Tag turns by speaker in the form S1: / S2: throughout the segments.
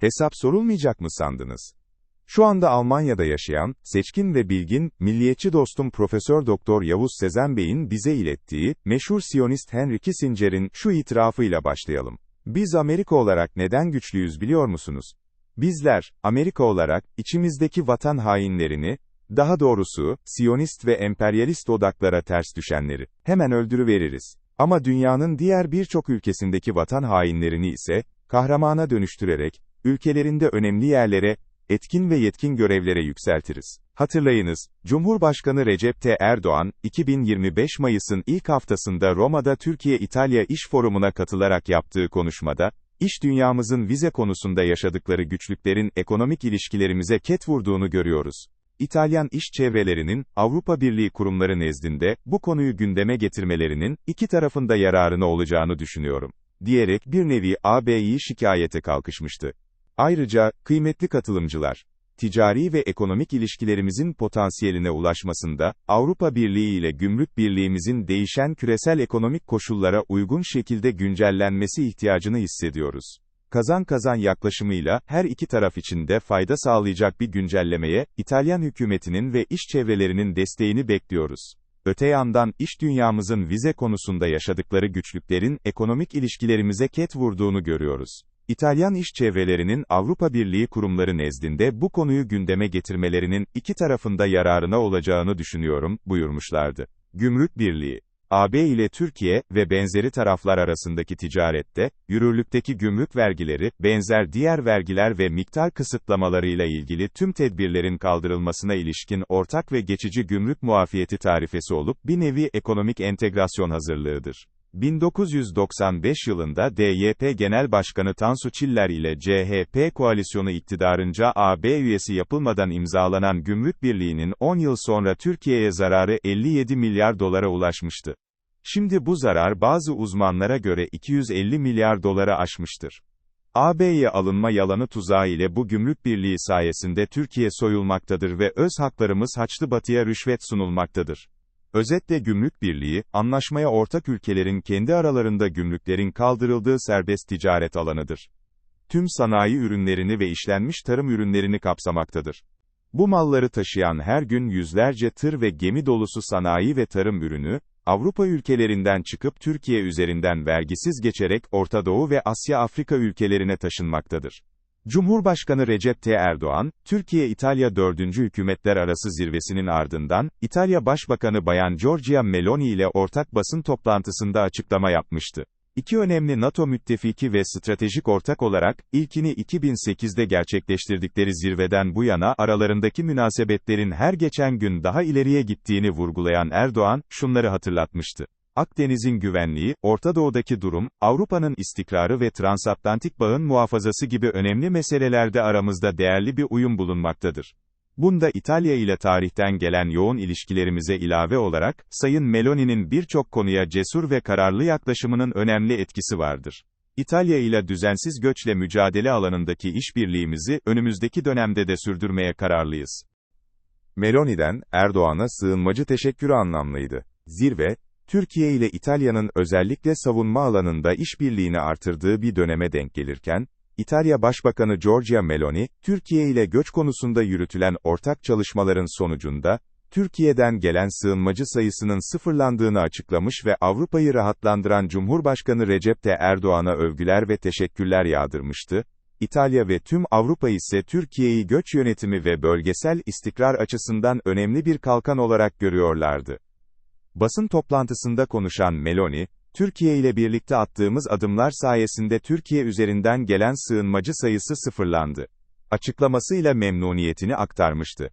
S1: Hesap sorulmayacak mı sandınız? Şu anda Almanya'da yaşayan, seçkin ve bilgin, milliyetçi dostum Profesör Doktor Yavuz Sezen Bey'in bize ilettiği, meşhur Siyonist Henry Kissinger'in şu itirafıyla başlayalım. Biz Amerika olarak neden güçlüyüz biliyor musunuz? Bizler, Amerika olarak, içimizdeki vatan hainlerini, daha doğrusu, Siyonist ve emperyalist odaklara ters düşenleri, hemen öldürüveririz. Ama dünyanın diğer birçok ülkesindeki vatan hainlerini ise, kahramana dönüştürerek, ülkelerinde önemli yerlere, etkin ve yetkin görevlere yükseltiriz. Hatırlayınız, Cumhurbaşkanı Recep T. Erdoğan, 2025 Mayıs'ın ilk haftasında Roma'da Türkiye-İtalya İş Forumu'na katılarak yaptığı konuşmada, iş dünyamızın vize konusunda yaşadıkları güçlüklerin ekonomik ilişkilerimize ket vurduğunu görüyoruz. İtalyan iş çevrelerinin, Avrupa Birliği kurumları nezdinde, bu konuyu gündeme getirmelerinin, iki tarafında yararına olacağını düşünüyorum. Diyerek bir nevi AB'yi şikayete kalkışmıştı. Ayrıca, kıymetli katılımcılar, ticari ve ekonomik ilişkilerimizin potansiyeline ulaşmasında, Avrupa Birliği ile Gümrük Birliğimizin değişen küresel ekonomik koşullara uygun şekilde güncellenmesi ihtiyacını hissediyoruz. Kazan-kazan yaklaşımıyla, her iki taraf için de fayda sağlayacak bir güncellemeye, İtalyan hükümetinin ve iş çevrelerinin desteğini bekliyoruz. Öte yandan, iş dünyamızın vize konusunda yaşadıkları güçlüklerin, ekonomik ilişkilerimize ket vurduğunu görüyoruz. İtalyan iş çevrelerinin Avrupa Birliği kurumları nezdinde bu konuyu gündeme getirmelerinin iki tarafında yararına olacağını düşünüyorum, buyurmuşlardı. Gümrük Birliği AB ile Türkiye ve benzeri taraflar arasındaki ticarette, yürürlükteki gümrük vergileri, benzer diğer vergiler ve miktar kısıtlamalarıyla ilgili tüm tedbirlerin kaldırılmasına ilişkin ortak ve geçici gümrük muafiyeti tarifesi olup bir nevi ekonomik entegrasyon hazırlığıdır. 1995 yılında DYP Genel Başkanı Tansu Çiller ile CHP koalisyonu iktidarınca AB üyesi yapılmadan imzalanan Gümrük Birliği'nin 10 yıl sonra Türkiye'ye zararı 57 milyar dolara ulaşmıştı. Şimdi bu zarar bazı uzmanlara göre 250 milyar dolara aşmıştır. AB'ye alınma yalanı tuzağı ile bu gümrük birliği sayesinde Türkiye soyulmaktadır ve öz haklarımız Haçlı Batı'ya rüşvet sunulmaktadır. Özetle gümrük birliği, anlaşmaya ortak ülkelerin kendi aralarında gümrüklerin kaldırıldığı serbest ticaret alanıdır. Tüm sanayi ürünlerini ve işlenmiş tarım ürünlerini kapsamaktadır. Bu malları taşıyan her gün yüzlerce tır ve gemi dolusu sanayi ve tarım ürünü, Avrupa ülkelerinden çıkıp Türkiye üzerinden vergisiz geçerek Orta Doğu ve Asya Afrika ülkelerine taşınmaktadır. Cumhurbaşkanı Recep T. Erdoğan, Türkiye-İtalya 4. Hükümetler Arası Zirvesinin ardından, İtalya Başbakanı Bayan Giorgia Meloni ile ortak basın toplantısında açıklama yapmıştı. İki önemli NATO müttefiki ve stratejik ortak olarak, ilkini 2008'de gerçekleştirdikleri zirveden bu yana aralarındaki münasebetlerin her geçen gün daha ileriye gittiğini vurgulayan Erdoğan, şunları hatırlatmıştı. Akdeniz'in güvenliği, Orta Doğu'daki durum, Avrupa'nın istikrarı ve transatlantik bağın muhafazası gibi önemli meselelerde aramızda değerli bir uyum bulunmaktadır. Bunda İtalya ile tarihten gelen yoğun ilişkilerimize ilave olarak, Sayın Meloni'nin birçok konuya cesur ve kararlı yaklaşımının önemli etkisi vardır. İtalya ile düzensiz göçle mücadele alanındaki işbirliğimizi, önümüzdeki dönemde de sürdürmeye kararlıyız. Meloni'den, Erdoğan'a sığınmacı teşekkürü anlamlıydı. Zirve, Türkiye ile İtalya'nın özellikle savunma alanında işbirliğini artırdığı bir döneme denk gelirken, İtalya Başbakanı Giorgia Meloni, Türkiye ile göç konusunda yürütülen ortak çalışmaların sonucunda, Türkiye'den gelen sığınmacı sayısının sıfırlandığını açıklamış ve Avrupa'yı rahatlandıran Cumhurbaşkanı Recep Tayyip Erdoğan'a övgüler ve teşekkürler yağdırmıştı. İtalya ve tüm Avrupa ise Türkiye'yi göç yönetimi ve bölgesel istikrar açısından önemli bir kalkan olarak görüyorlardı. Basın toplantısında konuşan Meloni, Türkiye ile birlikte attığımız adımlar sayesinde Türkiye üzerinden gelen sığınmacı sayısı sıfırlandı. Açıklamasıyla memnuniyetini aktarmıştı.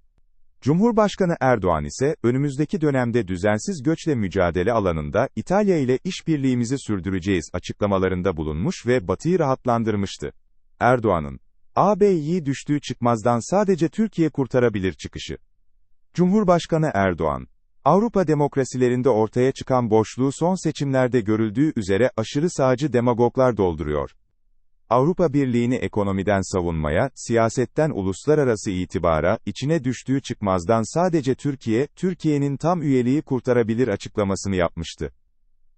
S1: Cumhurbaşkanı Erdoğan ise, önümüzdeki dönemde düzensiz göçle mücadele alanında, İtalya ile işbirliğimizi sürdüreceğiz açıklamalarında bulunmuş ve Batı'yı rahatlandırmıştı. Erdoğan'ın, AB'yi düştüğü çıkmazdan sadece Türkiye kurtarabilir çıkışı. Cumhurbaşkanı Erdoğan, Avrupa demokrasilerinde ortaya çıkan boşluğu son seçimlerde görüldüğü üzere aşırı sağcı demagoglar dolduruyor. Avrupa Birliği'ni ekonomiden savunmaya, siyasetten uluslararası itibara, içine düştüğü çıkmazdan sadece Türkiye, Türkiye'nin tam üyeliği kurtarabilir açıklamasını yapmıştı.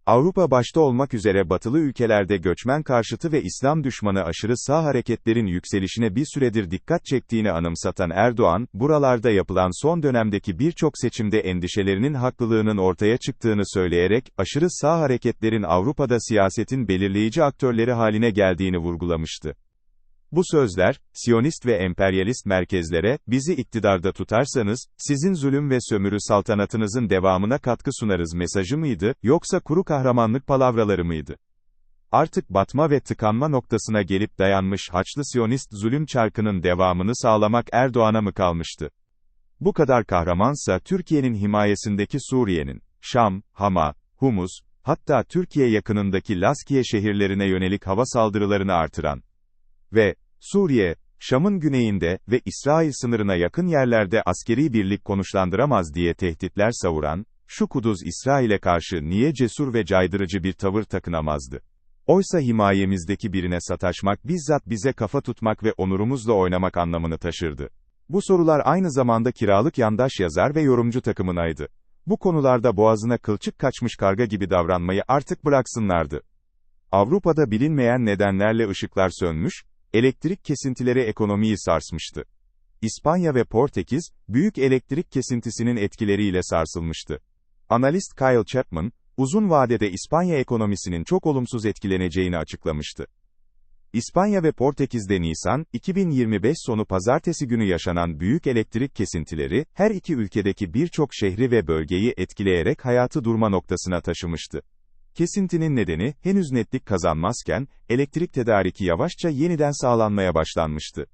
S1: Avrupa başta olmak üzere batılı ülkelerde göçmen karşıtı ve İslam düşmanı aşırı sağ hareketlerin yükselişine bir süredir dikkat çektiğini anımsatan Erdoğan, buralarda yapılan son dönemdeki birçok seçimde endişelerinin haklılığının ortaya çıktığını söyleyerek, aşırı sağ hareketlerin Avrupa'da siyasetin belirleyici aktörleri haline geldiğini vurgulamıştı. Bu sözler, Siyonist ve emperyalist merkezlere, bizi iktidarda tutarsanız, sizin zulüm ve sömürü saltanatınızın devamına katkı sunarız mesajı mıydı, yoksa kuru kahramanlık palavraları mıydı? Artık batma ve tıkanma noktasına gelip dayanmış Haçlı Siyonist zulüm çarkının devamını sağlamak Erdoğan'a mı kalmıştı? Bu kadar kahramansa Türkiye'nin himayesindeki Suriye'nin, Şam, Hama, Humus, hatta Türkiye yakınındaki Laskiye şehirlerine yönelik hava saldırılarını artıran, ve Suriye, Şam'ın güneyinde ve İsrail sınırına yakın yerlerde askeri birlik konuşlandıramaz diye tehditler savuran, şu kuduz İsrail'e karşı niye cesur ve caydırıcı bir tavır takınamazdı? Oysa himayemizdeki birine sataşmak bizzat bize kafa tutmak ve onurumuzla oynamak anlamını taşırdı. Bu sorular aynı zamanda kiralık yandaş yazar ve yorumcu takımınaydı. Bu konularda boğazına kılçık kaçmış karga gibi davranmayı artık bıraksınlardı. Avrupa'da bilinmeyen nedenlerle ışıklar sönmüş, elektrik kesintileri ekonomiyi sarsmıştı. İspanya ve Portekiz, büyük elektrik kesintisinin etkileriyle sarsılmıştı. Analist Kyle Chapman, uzun vadede İspanya ekonomisinin çok olumsuz etkileneceğini açıklamıştı. İspanya ve Portekiz'de Nisan, 2025 sonu pazartesi günü yaşanan büyük elektrik kesintileri, her iki ülkedeki birçok şehri ve bölgeyi etkileyerek hayatı durma noktasına taşımıştı. Kesintinin nedeni, henüz netlik kazanmazken, elektrik tedariki yavaşça yeniden sağlanmaya başlanmıştı.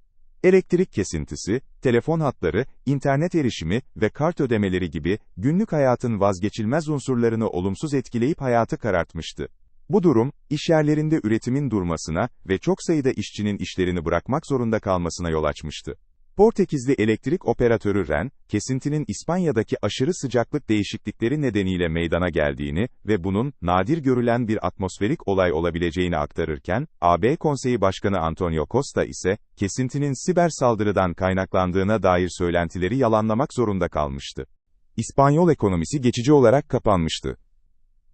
S1: Elektrik kesintisi, telefon hatları, internet erişimi ve kart ödemeleri gibi, günlük hayatın vazgeçilmez unsurlarını olumsuz etkileyip hayatı karartmıştı. Bu durum, işyerlerinde üretimin durmasına ve çok sayıda işçinin işlerini bırakmak zorunda kalmasına yol açmıştı. Portekizli elektrik operatörü REN, kesintinin İspanya'daki aşırı sıcaklık değişiklikleri nedeniyle meydana geldiğini ve bunun, nadir görülen bir atmosferik olay olabileceğini aktarırken, AB Konseyi Başkanı Antonio Costa ise, kesintinin siber saldırıdan kaynaklandığına dair söylentileri yalanlamak zorunda kalmıştı. İspanyol ekonomisi geçici olarak kapanmıştı.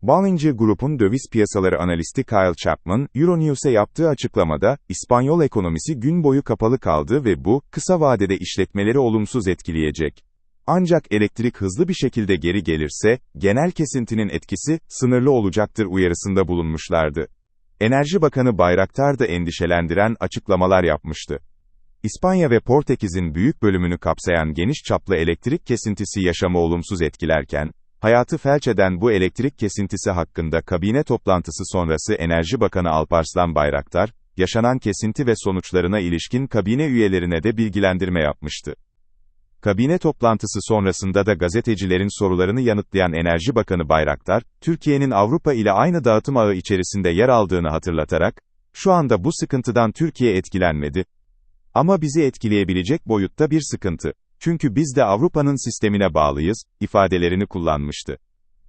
S1: Bollinger Group'un döviz piyasaları analisti Kyle Chapman, Euronews'e yaptığı açıklamada, İspanyol ekonomisi gün boyu kapalı kaldı ve bu, kısa vadede işletmeleri olumsuz etkileyecek. Ancak elektrik hızlı bir şekilde geri gelirse, genel kesintinin etkisi, sınırlı olacaktır uyarısında bulunmuşlardı. Enerji Bakanı Bayraktar da endişelendiren açıklamalar yapmıştı. İspanya ve Portekiz'in büyük bölümünü kapsayan geniş çaplı elektrik kesintisi yaşamı olumsuz etkilerken, Hayatı felç eden bu elektrik kesintisi hakkında kabine toplantısı sonrası Enerji Bakanı Alparslan Bayraktar, yaşanan kesinti ve sonuçlarına ilişkin kabine üyelerine de bilgilendirme yapmıştı. Kabine toplantısı sonrasında da gazetecilerin sorularını yanıtlayan Enerji Bakanı Bayraktar, Türkiye'nin Avrupa ile aynı dağıtım ağı içerisinde yer aldığını hatırlatarak, şu anda bu sıkıntıdan Türkiye etkilenmedi. Ama bizi etkileyebilecek boyutta bir sıkıntı. Çünkü biz de Avrupa'nın sistemine bağlıyız, ifadelerini kullanmıştı.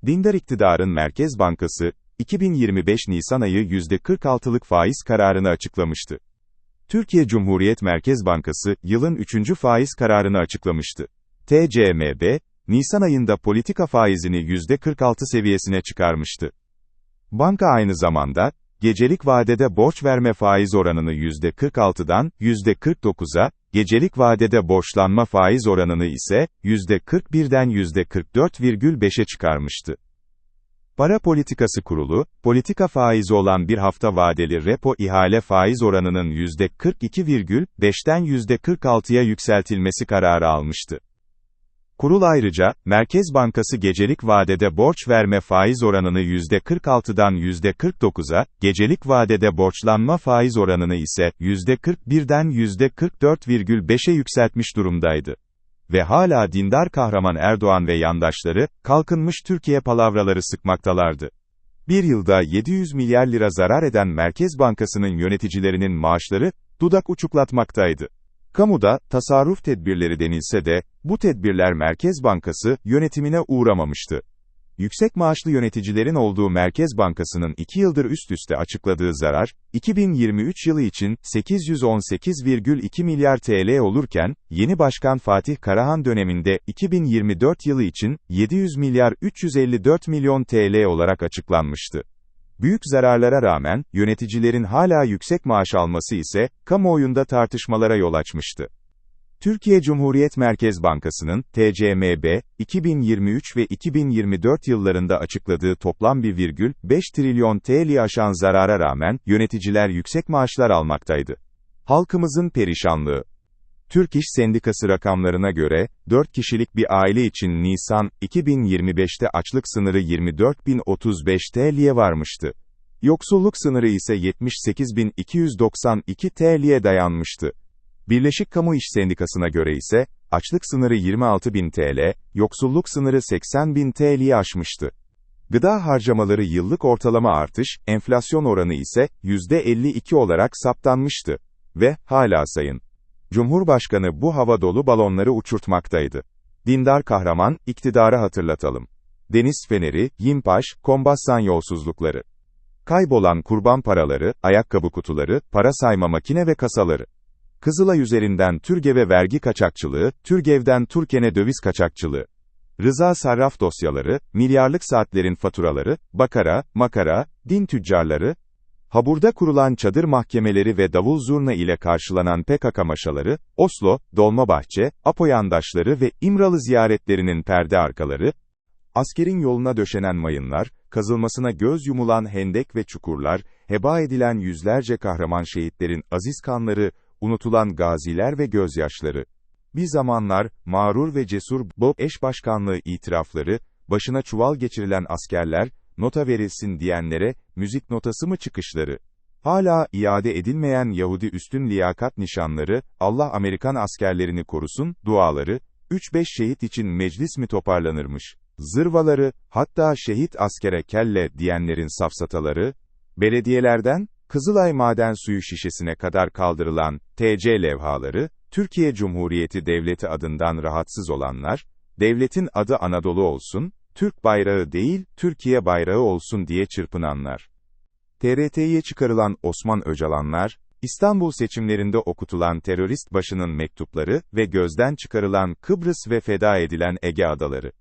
S1: Dindar iktidarın Merkez Bankası, 2025 Nisan ayı %46'lık faiz kararını açıklamıştı. Türkiye Cumhuriyet Merkez Bankası, yılın 3. faiz kararını açıklamıştı. TCMB, Nisan ayında politika faizini %46 seviyesine çıkarmıştı. Banka aynı zamanda, gecelik vadede borç verme faiz oranını %46'dan %49'a, gecelik vadede borçlanma faiz oranını ise %41'den %44,5'e çıkarmıştı. Para Politikası Kurulu, politika faizi olan bir hafta vadeli repo ihale faiz oranının %42,5'ten %46'ya yükseltilmesi kararı almıştı. Kurul ayrıca, Merkez Bankası gecelik vadede borç verme faiz oranını %46'dan %49'a, gecelik vadede borçlanma faiz oranını ise %41'den %44,5'e yükseltmiş durumdaydı. Ve hala dindar kahraman Erdoğan ve yandaşları, kalkınmış Türkiye palavraları sıkmaktalardı. Bir yılda 700 milyar lira zarar eden Merkez Bankası'nın yöneticilerinin maaşları, dudak uçuklatmaktaydı. Kamuda, tasarruf tedbirleri denilse de, bu tedbirler Merkez Bankası, yönetimine uğramamıştı. Yüksek maaşlı yöneticilerin olduğu Merkez Bankası'nın 2 yıldır üst üste açıkladığı zarar, 2023 yılı için 818,2 milyar TL olurken, yeni başkan Fatih Karahan döneminde 2024 yılı için 700 milyar 354 milyon TL olarak açıklanmıştı. Büyük zararlara rağmen, yöneticilerin hala yüksek maaş alması ise, kamuoyunda tartışmalara yol açmıştı. Türkiye Cumhuriyet Merkez Bankası'nın, TCMB, 2023 ve 2024 yıllarında açıkladığı toplam 1,5 trilyon TL aşan zarara rağmen, yöneticiler yüksek maaşlar almaktaydı. Halkımızın perişanlığı. Türk İş Sendikası rakamlarına göre, 4 kişilik bir aile için Nisan, 2025'te açlık sınırı 24.035 TL'ye varmıştı. Yoksulluk sınırı ise 78.292 TL'ye dayanmıştı. Birleşik Kamu İş Sendikası'na göre ise, açlık sınırı 26.000 TL, yoksulluk sınırı 80.000 TL'yi aşmıştı. Gıda harcamaları yıllık ortalama artış, enflasyon oranı ise %52 olarak saptanmıştı. Ve, hala sayın. Cumhurbaşkanı bu hava dolu balonları uçurtmaktaydı. Dindar kahraman, iktidarı hatırlatalım. Deniz feneri, Yimpaş, Kombassan yolsuzlukları. Kaybolan kurban paraları, ayakkabı kutuları, para sayma makine ve kasaları. Kızılay üzerinden Türgev'e vergi kaçakçılığı, Türgev'den Turken'e döviz kaçakçılığı. Rıza sarraf dosyaları, milyarlık saatlerin faturaları, bakara, makara, din tüccarları, Habur'da kurulan çadır mahkemeleri ve davul zurna ile karşılanan PKK maşaları, Oslo, Dolmabahçe, Apo yandaşları ve İmralı ziyaretlerinin perde arkaları, askerin yoluna döşenen mayınlar, kazılmasına göz yumulan hendek ve çukurlar, heba edilen yüzlerce kahraman şehitlerin aziz kanları, unutulan gaziler ve gözyaşları. Bir zamanlar, mağrur ve cesur Bob eş başkanlığı itirafları, başına çuval geçirilen askerler, nota verilsin diyenlere, müzik notası mı çıkışları? Hala iade edilmeyen Yahudi üstün liyakat nişanları, Allah Amerikan askerlerini korusun, duaları, 3-5 şehit için meclis mi toparlanırmış? Zırvaları, hatta şehit askere kelle diyenlerin safsataları, belediyelerden, Kızılay maden suyu şişesine kadar kaldırılan TC levhaları, Türkiye Cumhuriyeti Devleti adından rahatsız olanlar, devletin adı Anadolu olsun, Türk bayrağı değil, Türkiye bayrağı olsun diye çırpınanlar. TRT'ye çıkarılan Osman Öcalanlar, İstanbul seçimlerinde okutulan terörist başının mektupları ve gözden çıkarılan Kıbrıs ve feda edilen Ege adaları.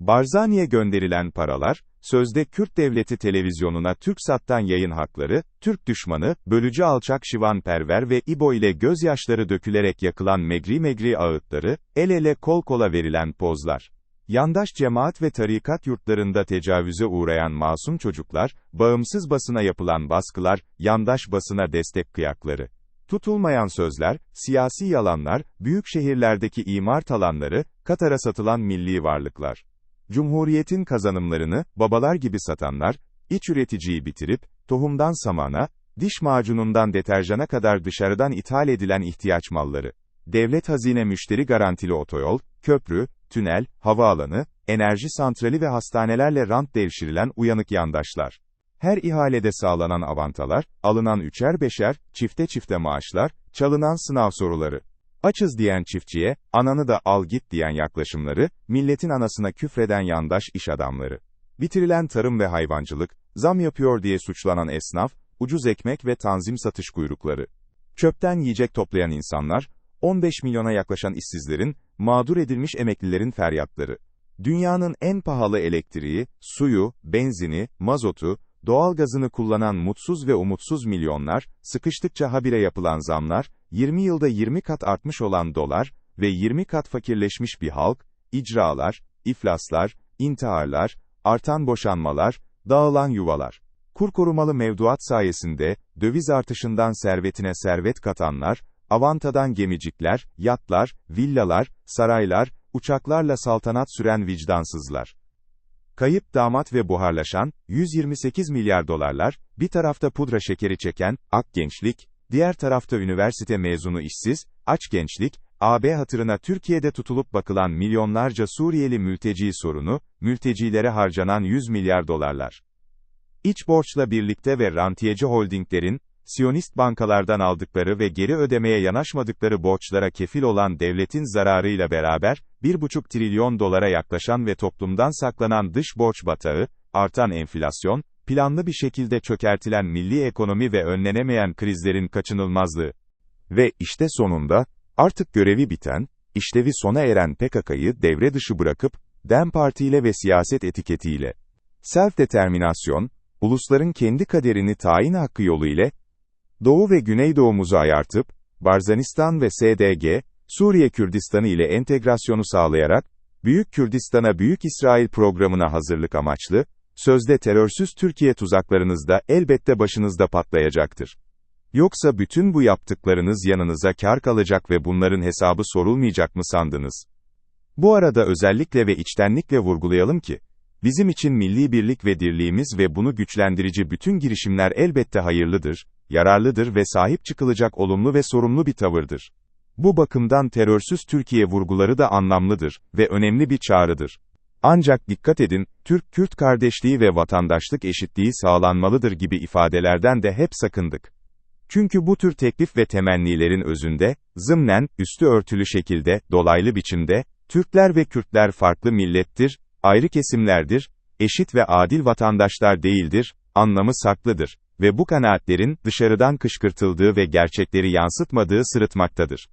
S1: Barzani'ye gönderilen paralar, sözde Kürt Devleti televizyonuna TürkSat'tan yayın hakları, Türk düşmanı, bölücü alçak Şivan Perver ve İbo ile gözyaşları dökülerek yakılan megri megri ağıtları, el ele kol kola verilen pozlar. Yandaş cemaat ve tarikat yurtlarında tecavüze uğrayan masum çocuklar, bağımsız basına yapılan baskılar, yandaş basına destek kıyakları. Tutulmayan sözler, siyasi yalanlar, büyük şehirlerdeki imar talanları, Katar'a satılan milli varlıklar. Cumhuriyetin kazanımlarını, babalar gibi satanlar, iç üreticiyi bitirip, tohumdan samana, diş macunundan deterjana kadar dışarıdan ithal edilen ihtiyaç malları. Devlet hazine müşteri garantili otoyol, köprü, tünel, havaalanı, enerji santrali ve hastanelerle rant devşirilen uyanık yandaşlar. Her ihalede sağlanan avantalar, alınan üçer beşer, çifte çifte maaşlar, çalınan sınav soruları. Açız diyen çiftçiye, ananı da al git diyen yaklaşımları, milletin anasına küfreden yandaş iş adamları. Bitirilen tarım ve hayvancılık, zam yapıyor diye suçlanan esnaf, ucuz ekmek ve tanzim satış kuyrukları. Çöpten yiyecek toplayan insanlar, 15 milyona yaklaşan işsizlerin, mağdur edilmiş emeklilerin feryatları. Dünyanın en pahalı elektriği, suyu, benzini, mazotu, doğalgazını kullanan mutsuz ve umutsuz milyonlar, sıkıştıkça habire yapılan zamlar, 20 yılda 20 kat artmış olan dolar ve 20 kat fakirleşmiş bir halk, icralar, iflaslar, intiharlar, artan boşanmalar, dağılan yuvalar. Kur korumalı mevduat sayesinde, döviz artışından servetine servet katanlar, avantadan gemicikler, yatlar, villalar, saraylar, uçaklarla saltanat süren vicdansızlar. Kayıp damat ve buharlaşan, 128 milyar dolarlar, bir tarafta pudra şekeri çeken, ak gençlik, diğer tarafta üniversite mezunu işsiz, aç gençlik, AB hatırına Türkiye'de tutulup bakılan milyonlarca Suriyeli mülteci sorunu, mültecilere harcanan 100 milyar dolarlar. İç borçla birlikte ve rantiyeci holdinglerin, Siyonist bankalardan aldıkları ve geri ödemeye yanaşmadıkları borçlara kefil olan devletin zararıyla beraber, 1,5 trilyon dolara yaklaşan ve toplumdan saklanan dış borç batağı, artan enflasyon, planlı bir şekilde çökertilen milli ekonomi ve önlenemeyen krizlerin kaçınılmazlığı. Ve işte sonunda, artık görevi biten, işlevi sona eren PKK'yı devre dışı bırakıp, DEM Parti ile ve siyaset etiketiyle, self-determinasyon, ulusların kendi kaderini tayin hakkı yolu ile, Doğu ve Güneydoğumuzu ayartıp, Barzanistan ve SDG, Suriye Kürdistanı ile entegrasyonu sağlayarak, Büyük Kürdistan'a Büyük İsrail programına hazırlık amaçlı, sözde terörsüz Türkiye tuzaklarınızda elbette başınızda patlayacaktır. Yoksa bütün bu yaptıklarınız yanınıza kar kalacak ve bunların hesabı sorulmayacak mı sandınız? Bu arada özellikle ve içtenlikle vurgulayalım ki, bizim için milli birlik ve dirliğimiz ve bunu güçlendirici bütün girişimler elbette hayırlıdır, yararlıdır ve sahip çıkılacak olumlu ve sorumlu bir tavırdır. Bu bakımdan terörsüz Türkiye vurguları da anlamlıdır ve önemli bir çağrıdır. Ancak dikkat edin, Türk-Kürt kardeşliği ve vatandaşlık eşitliği sağlanmalıdır gibi ifadelerden de hep sakındık. Çünkü bu tür teklif ve temennilerin özünde, zımnen, üstü örtülü şekilde, dolaylı biçimde, Türkler ve Kürtler farklı millettir, ayrı kesimlerdir, eşit ve adil vatandaşlar değildir, anlamı saklıdır ve bu kanaatlerin, dışarıdan kışkırtıldığı ve gerçekleri yansıtmadığı sırıtmaktadır.